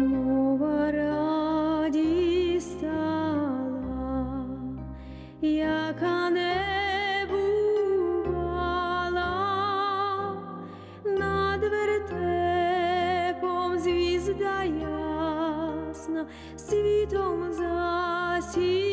мова раді яка не над вертепом звізда світом засіла.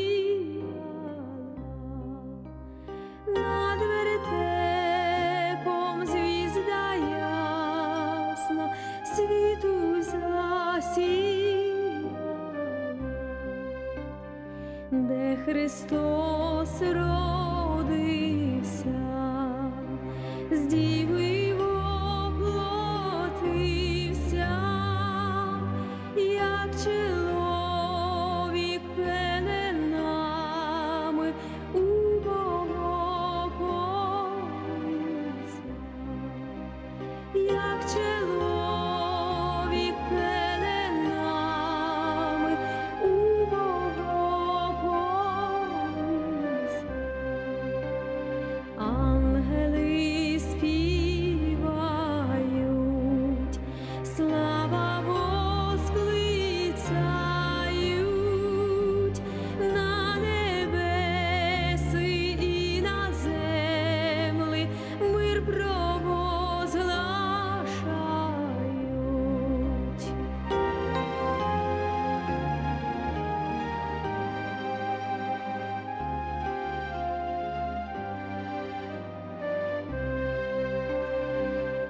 Де Христос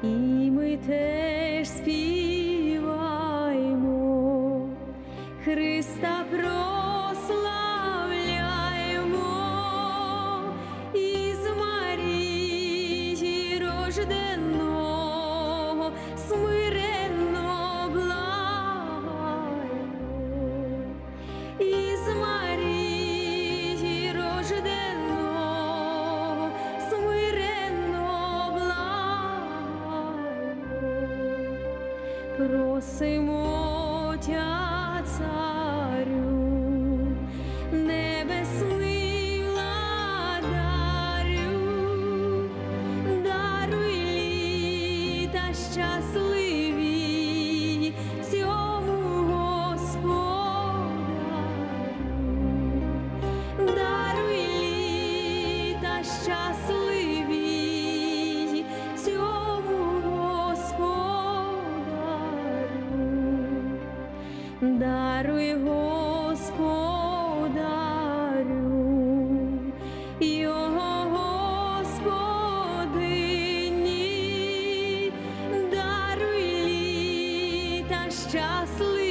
І ми теж Христа прославляємо, із Марії рожденого смиренно благаємо. Із Марії Просимо тя Даруй Господарю, його Господині, даруй літа щасливі